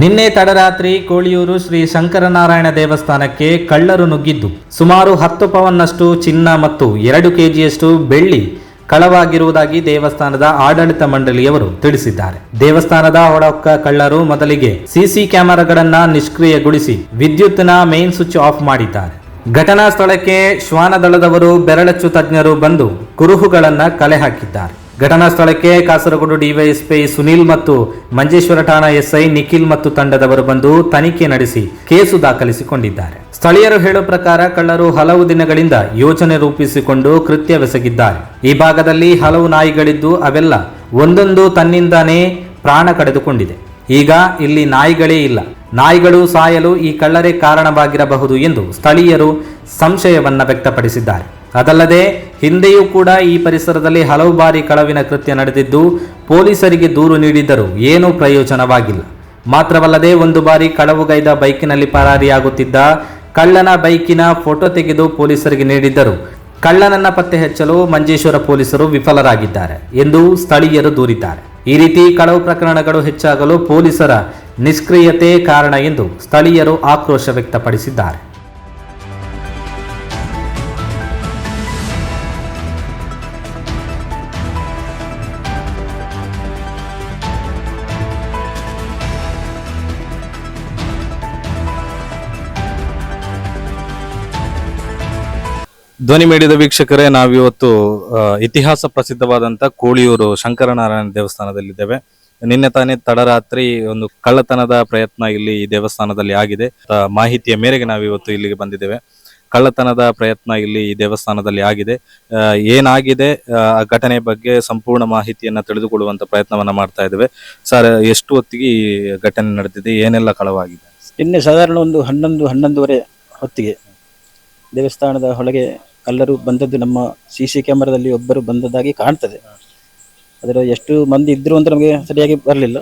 ನಿನ್ನೆ ತಡರಾತ್ರಿ ಕೋಳಿಯೂರು ಶ್ರೀ ಶಂಕರನಾರಾಯಣ ದೇವಸ್ಥಾನಕ್ಕೆ ಕಳ್ಳರು ನುಗ್ಗಿದ್ದು, ಸುಮಾರು ಹತ್ತು ಪವನ್ನಷ್ಟು ಚಿನ್ನ ಮತ್ತು ಎರಡು ಕೆಜಿಯಷ್ಟು ಬೆಳ್ಳಿ ಕಳವಾಗಿರುವುದಾಗಿ ದೇವಸ್ಥಾನದ ಆಡಳಿತ ಮಂಡಳಿಯವರು ತಿಳಿಸಿದ್ದಾರೆ. ದೇವಸ್ಥಾನದ ಹೊಡಕ್ಕ ಕಳ್ಳರು ಮೊದಲಿಗೆ ಸಿಸಿ ಕ್ಯಾಮೆರಾಗಳನ್ನ ನಿಷ್ಕ್ರಿಯಗೊಳಿಸಿ ವಿದ್ಯುತ್ನ ಮೇನ್ ಸ್ವಿಚ್ ಆಫ್ ಮಾಡಿದ್ದಾರೆ. ಘಟನಾ ಸ್ಥಳಕ್ಕೆ ಶ್ವಾನದಳದವರು ಬೆರಳಚ್ಚು ತಜ್ಞರು ಬಂದು ಕುರುಹುಗಳನ್ನು ಕಲೆ ಹಾಕಿದ್ದಾರೆ. ಘಟನಾ ಸ್ಥಳಕ್ಕೆ ಕಾಸರಗೋಡು ಡಿವೈಎಸ್ಪಿ ಸುನೀಲ್ ಮತ್ತು ಮಂಜೇಶ್ವರ ಠಾಣಾ ಎಸ್ಐ ನಿಖಿಲ್ ಮತ್ತು ತಂಡದವರು ಬಂದು ತನಿಖೆ ನಡೆಸಿ ಕೇಸು ದಾಖಲಿಸಿಕೊಂಡಿದ್ದಾರೆ. ಸ್ಥಳೀಯರು ಹೇಳೋ ಪ್ರಕಾರ ಕಳ್ಳರು ಹಲವು ದಿನಗಳಿಂದ ಯೋಜನೆ ರೂಪಿಸಿಕೊಂಡು ಕೃತ್ಯವೆಸಗಿದ್ದಾರೆ ಈ ಭಾಗದಲ್ಲಿ ಹಲವು ನಾಯಿಗಳಿದ್ದು ಅವೆಲ್ಲ ಒಂದೊಂದು ತನ್ನಿಂದಾನೇ ಪ್ರಾಣ ಕಳೆದುಕೊಂಡಿದೆ. ಈಗ ಇಲ್ಲಿ ನಾಯಿಗಳೇ ಇಲ್ಲ. ನಾಯಿಗಳು ಸಾಯಲು ಈ ಕಳ್ಳರೇ ಕಾರಣವಾಗಿರಬಹುದು ಎಂದು ಸ್ಥಳೀಯರು ಸಂಶಯವನ್ನ ವ್ಯಕ್ತಪಡಿಸಿದ್ದಾರೆ. ಅದಲ್ಲದೆ ಹಿಂದೆಯೂ ಕೂಡ ಈ ಪರಿಸರದಲ್ಲಿ ಹಲವು ಬಾರಿ ಕಳವಿನ ಕೃತ್ಯ ನಡೆದಿದ್ದು ಪೊಲೀಸರಿಗೆ ದೂರು ನೀಡಿದ್ದರೂ ಏನೂ ಪ್ರಯೋಜನವಾಗಿಲ್ಲ. ಮಾತ್ರವಲ್ಲದೆ ಒಂದು ಬಾರಿ ಕಳವುಗೈದ ಬೈಕಿನಲ್ಲಿ ಪರಾರಿಯಾಗುತ್ತಿದ್ದ ಕಳ್ಳನ ಬೈಕಿನ ಫೋಟೋ ತೆಗೆದು ಪೊಲೀಸರಿಗೆ ನೀಡಿದ್ದರು. ಕಳ್ಳನನ್ನ ಪತ್ತೆ ಹಚ್ಚಲು ಮಂಜೇಶ್ವರ ಪೊಲೀಸರು ವಿಫಲರಾಗಿದ್ದಾರೆ ಎಂದು ಸ್ಥಳೀಯರು ದೂರಿದ್ದಾರೆ. ಈ ರೀತಿ ಕಳವು ಪ್ರಕರಣಗಳು ಹೆಚ್ಚಾಗಲು ಪೊಲೀಸರ ನಿಷ್ಕ್ರಿಯತೆ ಕಾರಣ ಎಂದು ಸ್ಥಳೀಯರು ಆಕ್ರೋಶ ವ್ಯಕ್ತಪಡಿಸಿದ್ದಾರೆ. ಧ್ವನಿ ಮೇಡಿದ ವೀಕ್ಷಕರೇ, ನಾವಿವತ್ತು ಇತಿಹಾಸ ಪ್ರಸಿದ್ಧವಾದಂತ ಕೋಳಿಯೂರು ಶಂಕರನಾರಾಯಣ ದೇವಸ್ಥಾನದಲ್ಲಿದ್ದೇವೆ. ನಿನ್ನೆ ತಾನೇ ತಡರಾತ್ರಿ ಒಂದು ಕಳ್ಳತನದ ಪ್ರಯತ್ನ ಇಲ್ಲಿ ಈ ದೇವಸ್ಥಾನದಲ್ಲಿ ಆಗಿದೆ. ಮಾಹಿತಿಯ ಮೇರೆಗೆ ನಾವಿವತ್ತು ಇಲ್ಲಿಗೆ ಬಂದಿದ್ದೇವೆ. ಕಳ್ಳತನದ ಪ್ರಯತ್ನ ಇಲ್ಲಿ ಈ ದೇವಸ್ಥಾನದಲ್ಲಿ ಆಗಿದೆ. ಏನಾಗಿದೆ? ಆ ಘಟನೆ ಬಗ್ಗೆ ಸಂಪೂರ್ಣ ಮಾಹಿತಿಯನ್ನು ತಿಳಿದುಕೊಳ್ಳುವಂತ ಪ್ರಯತ್ನವನ್ನ ಮಾಡ್ತಾ ಇದ್ದೇವೆ. ಸರ್, ಎಷ್ಟು ಹೊತ್ತಿಗೆ ಈ ಘಟನೆ ನಡೆದಿದೆ? ಏನೆಲ್ಲ ಕಳವಾಗಿದೆ? ನಿನ್ನೆ ಸಾಧಾರಣ ಒಂದು ಹನ್ನೊಂದು, ಹನ್ನೊಂದುವರೆ ಹೊತ್ತಿಗೆ. ದೇವಸ್ಥಾನದ ಒಳಗೆ ಕಲ್ಲರು ಬಂದದ್ದು ನಮ್ಮ ಸಿ ಸಿ ಕ್ಯಾಮರಾದಲ್ಲಿ ಒಬ್ಬರು ಬಂದದ್ದಾಗಿ ಕಾಣ್ತದೆ. ಅದರ ಎಷ್ಟು ಮಂದಿ ಇದ್ರು ಅಂತ ನಮಗೆ ಸರಿಯಾಗಿ ಬರಲಿಲ್ಲ.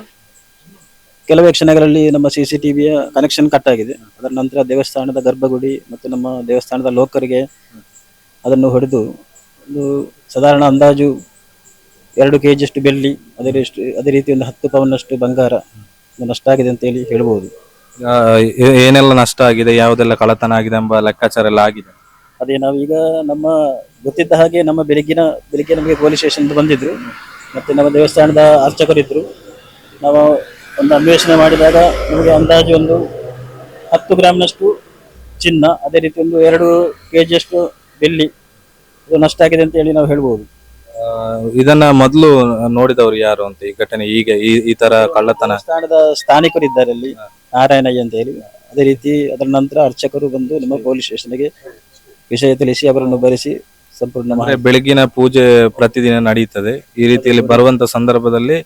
ಕೆಲವೇ ಕ್ಷಣಗಳಲ್ಲಿ ನಮ್ಮ ಸಿ ಸಿ ಟಿ ವಿಯ ಕನೆಕ್ಷನ್ ಕಟ್ ಆಗಿದೆ. ಅದರ ನಂತರ ದೇವಸ್ಥಾನದ ಗರ್ಭಗುಡಿ ಮತ್ತು ನಮ್ಮ ದೇವಸ್ಥಾನದ ಲೋಕರಿಗೆ ಅದನ್ನು ಹೊಡೆದು ಒಂದು ಸಾಧಾರಣ ಅಂದಾಜು ಎರಡು ಕೆ ಜಿಯಷ್ಟು ಬೆಳ್ಳಿ, ಅದೇ ಅದೇ ರೀತಿ ಒಂದು ಹತ್ತು ಪವನ್ನಷ್ಟು ಬಂಗಾರ ನಷ್ಟ ಆಗಿದೆ ಅಂತ ಹೇಳಿ ಹೇಳ್ಬೋದು. ಏನೆಲ್ಲ ನಷ್ಟ ಆಗಿದೆ, ಯಾವುದೆಲ್ಲ ಕಳತನ ಆಗಿದೆ ಎಂಬ ಲೆಕ್ಕಾಚಾರ ಎಲ್ಲ ಆಗಿದೆ. ಅದೇ, ನಾವೀಗ ನಮ್ಮ ಗೊತ್ತಿದ್ದ ಹಾಗೆ ನಮ್ಮ ಬೆಳಗ್ಗಿನ ಬೆಳಿಗ್ಗೆ ನಮಗೆ ಪೊಲೀಸ್ ಸ್ಟೇಷನ್ ಬಂದಿದ್ರು. ಮತ್ತೆ ನಮ್ಮ ದೇವಸ್ಥಾನದ ಅರ್ಚಕರಿದ್ರು. ನಾವು ಒಂದು ಅನ್ವೇಷಣೆ ಮಾಡಿದಾಗ ನಮಗೆ ಅಂದಾಜು ಒಂದು ಹತ್ತು ಗ್ರಾಮ್ನಷ್ಟು ಚಿನ್ನ, ಅದೇ ರೀತಿ ಒಂದು ಎರಡು ಕೆ ಜಿಯಷ್ಟು ಬೆಳ್ಳಿ ಇದು ನಷ್ಟ ಆಗಿದೆ ಅಂತ ಹೇಳಿ ನಾವು ಹೇಳ್ಬೋದು. ಇದನ್ನ ಮೊದಲು ನೋಡಿದವರು ಯಾರು ಅಂತ ಈ ಘಟನೆ ಈಗ ಈ ಈ ತರ ಕಳ್ಳತನ? ಸ್ಥಾನದ ಸ್ಥಾನಿಕರು ಇದ್ದಾರೆ ಅಲ್ಲಿ ನಾರಾಯಣಯ್ಯ ಅಂತ ಹೇಳಿ. ಅದೇ ರೀತಿ ಅದರ ನಂತರ ಅರ್ಚಕರು ಬಂದು ನಮ್ಮ ಪೊಲೀಸ್ ಸ್ಟೇಷನ್ಗೆ ವಿಷಯ ತಿಳಿಸಿ ಅವರನ್ನು ಬರೆಸಿ ಸಂಪೂರ್ಣ ಅಂದ್ರೆ ಬೆಳಗಿನ ಪೂಜೆ ಪ್ರತಿದಿನ ನಡೆಯುತ್ತದೆ ಈ ರೀತಿಯಲ್ಲಿ ಬರುವಂತ ಸಂದರ್ಭದಲ್ಲಿ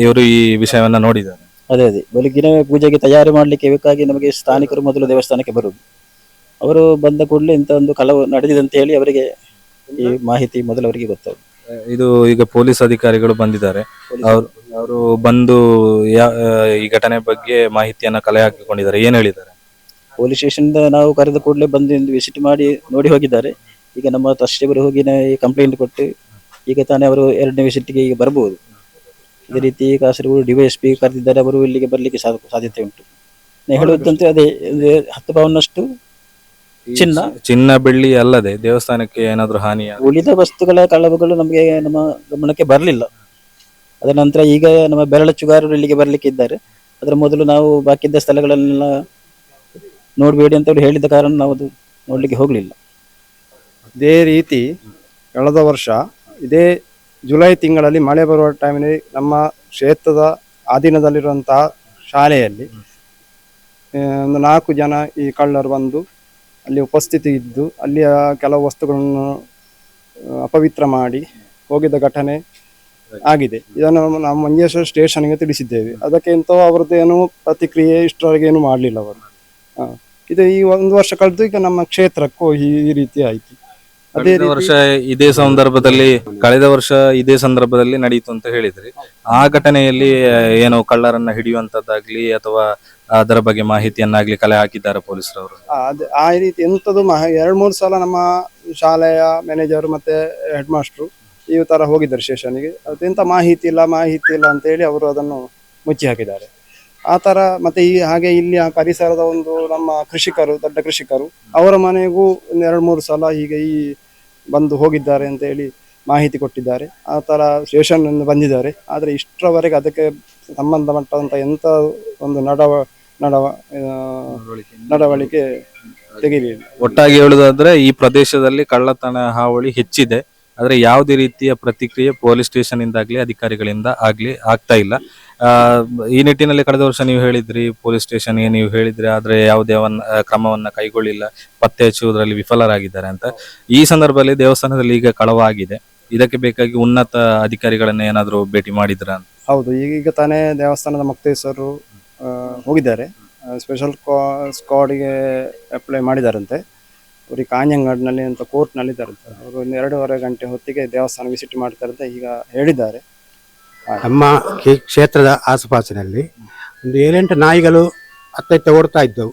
ಇವರು ಈ ವಿಷಯವನ್ನ ನೋಡಿದ್ದಾರೆ. ಅದೇ ಅದೇ. ಬೆಳಗ್ಗಿನ ಪೂಜೆಗೆ ತಯಾರಿ ಮಾಡಲಿಕ್ಕೆ ಬೇಕಾಗಿ ನಮಗೆ ಸ್ಥಾನಿಕರು ಮೊದಲು ದೇವಸ್ಥಾನಕ್ಕೆ ಬರುವುದು. ಅವರು ಬಂದ ಕೂಡಲೇ ಇಂಥ ಒಂದು ಕಳವು ನಡೆದಿದೆ ಅಂತ ಹೇಳಿ ಅವರಿಗೆ ಈ ಮಾಹಿತಿ ಮೊದಲು ಅವರಿಗೆ ಗೊತ್ತಾಗುತ್ತೆ ಇದು ಈಗ ಪೊಲೀಸ್ ಅಧಿಕಾರಿಗಳು ಬಂದಿದ್ದಾರೆ. ಅವರು ಅವರು ಬಂದು ಯಾ- ಈ ಘಟನೆ ಬಗ್ಗೆ ಮಾಹಿತಿಯನ್ನ ಕಲೆ ಹಾಕಿಕೊಂಡಿದ್ದಾರೆ. ಏನ್ ಹೇಳಿದ್ದಾರೆ? ಪೊಲೀಸ್ ಸ್ಟೇಷನ್ ನಾವು ಕರೆದ ಕೂಡಲೇ ಬಂದು ವಿಸಿಟ್ ಮಾಡಿ ನೋಡಿ ಹೋಗಿದ್ದಾರೆ. ಈಗ ನಮ್ಮ ತಸ್ಟಿಗರು ಹೋಗಿ ಕಂಪ್ಲೇಂಟ್ ಕೊಟ್ಟು ಈಗ ತಾನೇ ಅವರು ಎರಡನೇ ವಿಸಿಟ್ಗೆ ಈಗ ಬರಬಹುದು ಇದೇ ರೀತಿ ಕಾಸರಗೋಡು ಡಿವೈಎಸ್ಪಿ ಕರೆದಿದ್ದಾರೆ. ಅವರು ಇಲ್ಲಿಗೆ ಬರಲಿಕ್ಕೆ ಸಾಧ್ಯತೆ ಉಂಟು. ನಾನು ಹೇಳುವುದಂತೆ ಅದೇ ಒಂದು ಹತ್ತು ಪವನ್ನಷ್ಟು ಚಿನ್ನ? ಚಿನ್ನ ಬೆಳ್ಳಿ ಅಲ್ಲದೆ ದೇವಸ್ಥಾನಕ್ಕೆ ಏನಾದ್ರೂ ಹಾನಿ ಉಳಿದ ವಸ್ತುಗಳ ಕಳವುಗಳು ನಮಗೆ ನಮ್ಮ ಗಮನಕ್ಕೆ ಬರಲಿಲ್ಲ. ಅದರ ನಂತರ ಈಗ ನಮ್ಮ ಬೆರಳಚ್ಚುಗಾರರು ಇಲ್ಲಿಗೆ ಬರ್ಲಿಕ್ಕೆ ಇದ್ದಾರೆ. ಅದರ ಮೊದಲು ನಾವು ಬಾಕಿದ್ದ ಸ್ಥಳಗಳನ್ನೆಲ್ಲ ನೋಡಬೇಡಿ ಅಂತ ಅವ್ರು ಹೇಳಿದ ಕಾರಣ ನಾವು ಅದು ನೋಡ್ಲಿಕ್ಕೆ ಹೋಗ್ಲಿಲ್ಲ. ಇದೇ ರೀತಿ ಕಳೆದ ವರ್ಷ ಇದೇ ಜುಲೈ ತಿಂಗಳಲ್ಲಿ ಮಳೆ ಬರುವ ಟೈಮಿನಲ್ಲಿ ನಮ್ಮ ಕ್ಷೇತ್ರದ ಅಧೀನದಲ್ಲಿರುವಂತಹ ಶಾಲೆಯಲ್ಲಿ ಆ, ಒಂದು ನಾಲ್ಕು ಜನ ಈ ಕಳ್ಳರು ಬಂದು ಅಲ್ಲಿ ಉಪಸ್ಥಿತಿ ಇದ್ದು ಅಲ್ಲಿಯ ಕೆಲವು ವಸ್ತುಗಳನ್ನು ಅಪವಿತ್ರ ಮಾಡಿ ಹೋಗಿದ್ದ ಘಟನೆ ಆಗಿದೆ. ಇದನ್ನು ನಾವು ಮಂಜೇಶ್ವರ ಸ್ಟೇಷನ್ಗೆ ತಿಳಿಸಿದ್ದೇವೆ. ಅದಕ್ಕೆ ಎಂತೋ ಅವರದ್ದೇನು ಪ್ರತಿಕ್ರಿಯೆ ಇಷ್ಟರವರೆಗೆ ಏನು ಮಾಡಲಿಲ್ಲ ಅವರು. ಇದು ಈ ಒಂದು ವರ್ಷ ಕಳೆದು ಈಗ ನಮ್ಮ ಕ್ಷೇತ್ರಕ್ಕೂ ಈ ರೀತಿ ಆಯ್ತು. ಅದೇ ವರ್ಷ ಇದೇ ಸಂದರ್ಭದಲ್ಲಿ ಕಳೆದ ವರ್ಷ ಇದೇ ಸಂದರ್ಭದಲ್ಲಿ ನಡೆಯಿತು ಅಂತ ಹೇಳಿದ್ರಿ. ಆ ಘಟನೆಯಲ್ಲಿ ಏನು ಕಳ್ಳರನ್ನ ಹಿಡಿಯುವಂತದ್ದಾಗ್ಲಿ ಅಥವಾ ಅದರ ಬಗ್ಗೆ ಮಾಹಿತಿಯನ್ನಾಗ್ಲಿ ಕಲೆ ಹಾಕಿದ್ದಾರೆ ಪೊಲೀಸರವರು. ಅದ್- ಆ ರೀತಿ ಎಂಥದ್ದು ಎರಡು ಮೂರು ಸಲ ನಮ್ಮ ಶಾಲೆಯ ಮ್ಯಾನೇಜರ್ ಮತ್ತೆ ಹೆಡ್ ಮಾಸ್ಟ್ರು ಈ ತರ ಹೋಗಿದ್ದಾರೆ ಸ್ಟೇಷನ್ಗೆ. ಅದೆಂತ ಮಾಹಿತಿ ಇಲ್ಲ ಮಾಹಿತಿ ಇಲ್ಲ ಅಂತ ಹೇಳಿ ಅವರು ಅದನ್ನು ಮುಚ್ಚಿ ಹಾಕಿದ್ದಾರೆ. ಆ ತರ ಮತ್ತೆ ಈ ಹಾಗೆ ಇಲ್ಲಿ ಆ ಪರಿಸರದ ಒಂದು ನಮ್ಮ ಕೃಷಿಕರು, ದೊಡ್ಡ ಕೃಷಿಕರು ಅವರ ಮನೆಗೂ ಒಂದು ಎರಡು ಮೂರು ಸಲ ಹೀಗೆ ಈ ಬಂದು ಹೋಗಿದ್ದಾರೆ ಅಂತ ಹೇಳಿ ಮಾಹಿತಿ ಕೊಟ್ಟಿದ್ದಾರೆ. ಆ ತರ ಸ್ಟೇಷನ್ ಬಂದಿದ್ದಾರೆ. ಆದರೆ ಇಷ್ಟರವರೆಗೆ ಅದಕ್ಕೆ ಸಂಬಂಧಪಟ್ಟಂತ ಎಂಥ ಒಂದು ನಡವ ನಡವ ನಡವಳಿಕೆ ತೆಗಿಲಿಲ್ಲ ಒಟ್ಟಾಗಿ ಹೇಳುದಾದ್ರೆ ಈ ಪ್ರದೇಶದಲ್ಲಿ ಕಳ್ಳತನ ಹಾವಳಿ ಹೆಚ್ಚಿದೆ. ಆದರೆ ಯಾವುದೇ ರೀತಿಯ ಪ್ರತಿಕ್ರಿಯೆ ಪೊಲೀಸ್ ಸ್ಟೇಷನ್ ಇಂದಾಗ್ಲಿ ಅಧಿಕಾರಿಗಳಿಂದ ಆಗ್ಲಿ ಆಗ್ತಾ ಇಲ್ಲ. ಆ, ಈ ನಿಟ್ಟಿನಲ್ಲಿ ಕಳೆದ ವರ್ಷ ನೀವು ಹೇಳಿದ್ರಿ ಪೊಲೀಸ್ ಸ್ಟೇಷನ್ಗೆ ನೀವು ಹೇಳಿದ್ರಿ ಆದರೆ ಯಾವುದೇ ಒಂದು ಆ, ಕ್ರಮವನ್ನ ಕೈಗೊಳ್ಳಿಲ್ಲ ಪತ್ತೆ ಹಚ್ಚುವುದರಲ್ಲಿ ವಿಫಲರಾಗಿದ್ದಾರೆ ಅಂತ. ಈ ಸಂದರ್ಭದಲ್ಲಿ ದೇವಸ್ಥಾನದಲ್ಲಿ ಈಗ ಕಳವಾಗಿದೆ. ಇದಕ್ಕೆ ಬೇಕಾಗಿ ಉನ್ನತ ಅಧಿಕಾರಿಗಳನ್ನ ಏನಾದರೂ ಭೇಟಿ ಮಾಡಿದ್ರ ಅಂತ? ಹೌದು ಈಗ ತಾನೇ ದೇವಸ್ಥಾನದ ಮುಕ್ತೇಶ್ವರರು ಹೋಗಿದ್ದಾರೆ. ಸ್ಪೆಷಲ್ ಸ್ಕ್ವಾಡಿಗೆ ಅಪ್ಲೈ ಮಾಡಿದಾರಂತೆ. ಅವ್ರಿಗೆ ಕಾಂಜಂಗಾಡ್ನಲ್ಲಿ ಅಂತ ಕೋರ್ಟ್ನಲ್ಲಿ ಇದ್ದಾರಂತೆ ಅವರು ಒಂದು ಎರಡೂವರೆ ಗಂಟೆ ಹೊತ್ತಿಗೆ ದೇವಸ್ಥಾನ ವಿಸಿಟ್ ಮಾಡ್ತಾರಂತೆ ಈಗ ಹೇಳಿದ್ದಾರೆ. ನಮ್ಮ ಈ ಕ್ಷೇತ್ರದ ಆಸುಪಾಸಿನಲ್ಲಿ ಒಂದು ಏಳೆಂಟು ನಾಯಿಗಳು ಅತ್ತೈತ ಓಡ್ತಾ ಇದ್ದವು.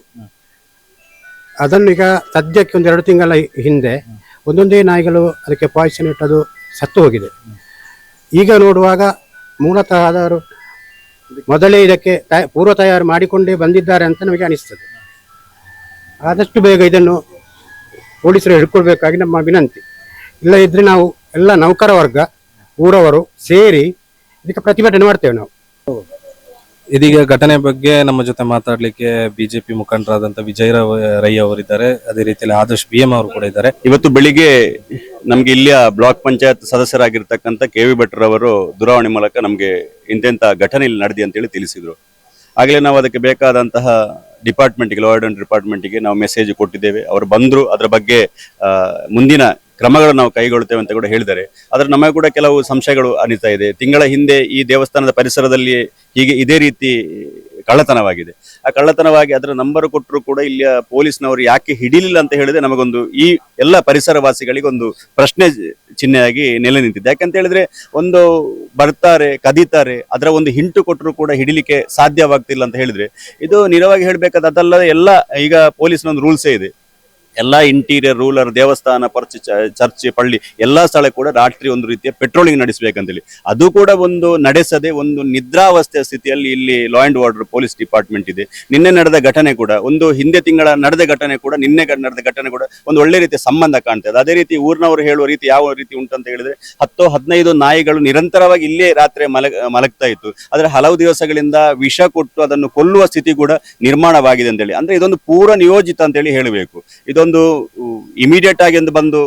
ಅದನ್ನು ಈಗ ಸದ್ಯಕ್ಕೆ ಒಂದು ಎರಡು ತಿಂಗಳ ಹಿಂದೆ ಒಂದೊಂದೇ ನಾಯಿಗಳು ಅದಕ್ಕೆ ಪಾಯ್ಸನ್ ಇಟ್ಟದು ಸತ್ತು ಹೋಗಿದೆ. ಈಗ ನೋಡುವಾಗ ಮೂಲತಃ ಆದವರು ಮೊದಲೇ ಇದಕ್ಕೆ ಪೂರ್ವ ತಯಾರು ಮಾಡಿಕೊಂಡೇ ಬಂದಿದ್ದಾರೆ ಅಂತ ನಮಗೆ ಅನಿಸ್ತದೆ. ಆದಷ್ಟು ಬೇಗ ಇದನ್ನು ಪೊಲೀಸರು ಹಿಡ್ಕೊಳ್ಬೇಕಾಗಿ ನಮ್ಮ ವಿನಂತಿ. ಇಲ್ಲ ನಾವು ಎಲ್ಲ ನೌಕರ ವರ್ಗ ಊರವರು ಸೇರಿ ಇದಕ್ಕೆ ಪ್ರತಿಭಟನೆ ಮಾಡ್ತೇವೆ ನಾವು. ಇದೀಗ ಘಟನೆ ಬಗ್ಗೆ ನಮ್ಮ ಜೊತೆ ಮಾತಾಡ್ಲಿಕ್ಕೆ ಬಿಜೆಪಿ ಮುಖಂಡರಾದಂತ ವಿಜಯ ರೈ ಅವರಿದ್ದಾರೆ. ಅದೇ ರೀತಿಯಲ್ಲಿ ಆದರ್ಶ್ ಬಿ ಎಂ ಅವರು ಕೂಡ ಇದ್ದಾರೆ. ಇವತ್ತು ಬೆಳಿಗ್ಗೆ ನಮ್ಗೆ ಇಲ್ಲಿಯ ಬ್ಲಾಕ್ ಪಂಚಾಯತ್ ಸದಸ್ಯರಾಗಿರ್ತಕ್ಕಂಥ ಕೆ ವಿ ಭಟ್ರ ಅವರು ದೂರವಾಣಿ ಮೂಲಕ ನಮ್ಗೆ ಇಂತೆಂಥ ಘಟನೆ ಇಲ್ಲಿ ನಡೆದಿ ಅಂತೇಳಿ ತಿಳಿಸಿದ್ರು. ಆಗಲೇ ನಾವು ಅದಕ್ಕೆ ಬೇಕಾದಂತಹ ಡಿಪಾರ್ಟ್ಮೆಂಟ್ಗೆ ಲಾ ಆರ್ಡರ್ ಡಿಪಾರ್ಟ್ಮೆಂಟ್ಗೆ ನಾವು ಮೆಸೇಜ್ ಕೊಟ್ಟಿದ್ದೇವೆ. ಅವರು ಬಂದರು. ಅದರ ಬಗ್ಗೆ ಮುಂದಿನ ಕ್ರಮಗಳನ್ನು ನಾವು ಕೈಗೊಳ್ಳುತ್ತೇವೆ ಅಂತ ಕೂಡ ಹೇಳಿದ್ದಾರೆ. ಆದರೆ ನಮಗೆ ಕೂಡ ಕೆಲವು ಸಂಶಯಗಳು ಅನಿಸ್ತಾ ಇದೆ. ತಿಂಗಳ ಹಿಂದೆ ಈ ದೇವಸ್ಥಾನದ ಪರಿಸರದಲ್ಲಿ ಹೀಗೆ ಇದೇ ರೀತಿ ಕಳ್ಳತನವಾಗಿದೆ. ಆ ಕಳ್ಳತನವಾಗಿ ಅದರ ನಂಬರ್ ಕೊಟ್ಟರು ಕೂಡ ಇಲ್ಲಿಯ ಪೊಲೀಸ್ನವರು ಯಾಕೆ ಹಿಡಿಲಿಲ್ಲ ಅಂತ ಹೇಳಿದ್ರೆ ನಮಗೊಂದು ಈ ಎಲ್ಲ ಪರಿಸರವಾಸಿಗಳಿಗೆ ಒಂದು ಪ್ರಶ್ನೆ ಚಿಹ್ನೆಯಾಗಿ ನೆಲೆ ನಿಂತಿದೆ. ಯಾಕಂತ ಹೇಳಿದ್ರೆ ಒಂದು ಬರ್ತಾರೆ, ಕದೀತಾರೆ, ಅದರ ಒಂದು ಹಿಂಟು ಕೊಟ್ಟರು ಕೂಡ ಹಿಡಿಲಿಕ್ಕೆ ಸಾಧ್ಯವಾಗ್ತಿಲ್ಲ ಅಂತ ಹೇಳಿದ್ರೆ ಇದು ನೇರವಾಗಿ ಹೇಳಬೇಕಾದ ಅದಲ್ಲದೆ ಎಲ್ಲ ಈಗ ಪೊಲೀಸ್ನ ಒಂದು ರೂಲ್ಸೇ ಇದೆ. ಎಲ್ಲಾ ಇಂಟೀರಿಯರ್ ರೂಲರ್ ದೇವಸ್ಥಾನ, ಪರ್ಚ್ ಚರ್ಚ್, ಪಳ್ಳಿ ಎಲ್ಲಾ ಸ್ಥಳ ಕೂಡ ರಾತ್ರಿ ಒಂದು ರೀತಿಯ ಪೆಟ್ರೋಲಿಂಗ್ ನಡೆಸಬೇಕಂತೇಳಿ. ಅದು ಕೂಡ ಒಂದು ನಡೆಸದೆ ಒಂದು ನಿದ್ರಾವಸ್ಥೆಯ ಸ್ಥಿತಿಯಲ್ಲಿ ಇಲ್ಲಿ law and order police department ಇದೆ. ನಿನ್ನೆ ನಡೆದ ಘಟನೆ ಕೂಡ, ಒಂದು ಹಿಂದೆ ತಿಂಗಳ ನಡೆದ ಘಟನೆ ಕೂಡ, ನಿನ್ನೆ ನಡೆದ ಘಟನೆ ಕೂಡ ಒಂದು ಒಳ್ಳೆ ರೀತಿಯ ಸಂಬಂಧ ಕಾಣ್ತದೆ ಅದೇ ರೀತಿ ಊರಿನವರು ಹೇಳುವ ರೀತಿ ಯಾವ ರೀತಿ ಉಂಟಂತ ಹೇಳಿದ್ರೆ, ಹತ್ತು ಹದಿನೈದು ನಾಯಿಗಳು ನಿರಂತರವಾಗಿ ಇಲ್ಲೇ ರಾತ್ರಿ ಮಲಗ ಮಲಗ್ತಾ ಇತ್ತು. ಆದ್ರೆ ಹಲವು ದಿವಸಗಳಿಂದ ವಿಷ ಕೊಟ್ಟು ಅದನ್ನು ಕೊಲ್ಲುವ ಸ್ಥಿತಿ ಕೂಡ ನಿರ್ಮಾಣವಾಗಿದೆ ಅಂತೇಳಿ. ಅಂದ್ರೆ ಇದೊಂದು ಪೂರ ನಿಯೋಜಿತ ಅಂತೇಳಿ ಹೇಳಬೇಕು. ಇದೊಂದು ಇಮಿಡಿಯೇಟ್ ಆಗಿ ಒಂದು ಬಂದು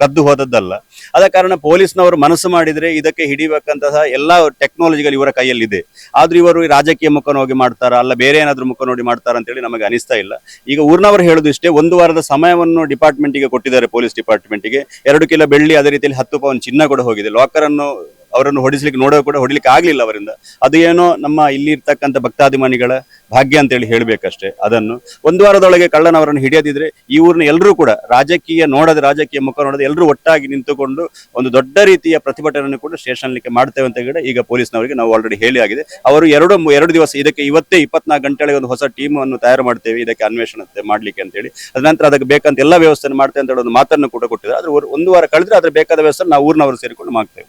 ಕದ್ದು ಹೋದದ್ದಲ್ಲ. ಆದ ಕಾರಣ ಪೊಲೀಸ್ನವರು ಮನಸ್ಸು ಮಾಡಿದ್ರೆ ಇದಕ್ಕೆ ಹಿಡಿಬೇಕಂತಹ ಎಲ್ಲ ಟೆಕ್ನಾಲಜಿಗಳು ಇವರ ಕೈಯಲ್ಲಿದೆ. ಆದ್ರೂ ಇವರು ರಾಜಕೀಯ ಮುಖ ನೋಡಿ ಮಾಡ್ತಾರಾ, ಅಲ್ಲ ಬೇರೆ ಏನಾದ್ರೂ ಮುಖ ನೋಡಿ ಮಾಡ್ತಾರ ಅಂತೇಳಿ ನಮಗೆ ಅನಿಸ್ತಾ ಇಲ್ಲ. ಈಗ ಊರ್ನವರು ಹೇಳುದು ಇಷ್ಟೇ, ಒಂದು ವಾರದ ಸಮಯವನ್ನು ಡಿಪಾರ್ಟ್ಮೆಂಟ್ಗೆ ಕೊಟ್ಟಿದ್ದಾರೆ ಪೊಲೀಸ್ ಡಿಪಾರ್ಟ್ಮೆಂಟ್ಗೆ ಎರಡು ಕಿಲೋ ಬೆಳ್ಳಿ ಅದೇ ರೀತಿಯಲ್ಲಿ ಹತ್ತು ಪವನ್ ಚಿನ್ನ ಕೂಡ ಹೋಗಿದೆ. ಲಾಕರ್ ಅನ್ನು ಅವರನ್ನು ಹೊಡಿಸ್ಲಿಕ್ಕೆ ನೋಡೋ ಕೂಡ ಹೊಡಿಲಿಕ್ಕೆ ಆಗಲಿಲ್ಲ ಅವರಿಂದ. ಅದು ಏನೋ ನಮ್ಮ ಇಲ್ಲಿ ಇರ್ತಕ್ಕಂಥ ಭಕ್ತಾಭಿಮಾನಿಗಳ ಭಾಗ್ಯ ಅಂತೇಳಿ ಹೇಳ್ಬೇಕಷ್ಟೇ ಅದನ್ನು. ಒಂದು ವಾರದೊಳಗೆ ಕಳ್ಳನ ಅವರನ್ನು ಹಿಡಿಯದಿದ್ರೆ ಈ ಊರಿನ ಎಲ್ಲರೂ ಕೂಡ ರಾಜಕೀಯ ನೋಡದೆ ರಾಜಕೀಯ ಮುಖ ನೋಡದೆ ಎಲ್ಲರೂ ಒಟ್ಟಾಗಿ ನಿಂತುಕೊಂಡು ಒಂದು ದೊಡ್ಡ ರೀತಿಯ ಪ್ರತಿಭಟನೆ ಕೂಡ ಸ್ಟೇಷನ್ಲಿಕ್ಕೆ ಮಾಡ್ತೇವೆ ಅಂತ ಹೇಳಿ ಈಗ ಪೊಲೀಸ್ನವರಿಗೆ ನಾವು ಆಲ್ರೆಡಿ ಹೇಳಿ ಆಗಿದೆ. ಅವರು ಎರಡು ಎರಡು ದಿವಸ ಇದಕ್ಕೆ ಇವತ್ತೇ ಇಪ್ಪತ್ನಾಲ್ಕು ಗಂಟೆಗಳಿಗೆ ಒಂದು ಹೊಸ ಟೀಮ್ ಅನ್ನು ತಯಾರು ಮಾಡ್ತೇವೆ ಇದಕ್ಕೆ ಅನ್ವೇಷಣೆ ಮಾಡ್ಲಿಕ್ಕೆ ಅಂತೇಳಿ. ಅದ ನಂತರ ಅದಕ್ಕೆ ಬೇಕಂತ ಎಲ್ಲ ವ್ಯವಸ್ಥೆ ಮಾಡ್ತೇವೆ ಅಂತ ಹೇಳಿ ಒಂದು ಮಾತನ್ನು ಕೂಡ ಕೊಟ್ಟಿದ್ದಾರೆ. ಆದ್ರೆ ಒಂದು ವಾರ ಕಳೆದ್ರೆ ಅದ್ರ ಬೇಕಾದ ವ್ಯವಸ್ಥೆ ನಾವು ಊರಿನವರು ಸೇರಿಕೊಂಡು ಮಾಡ್ತೇವೆ.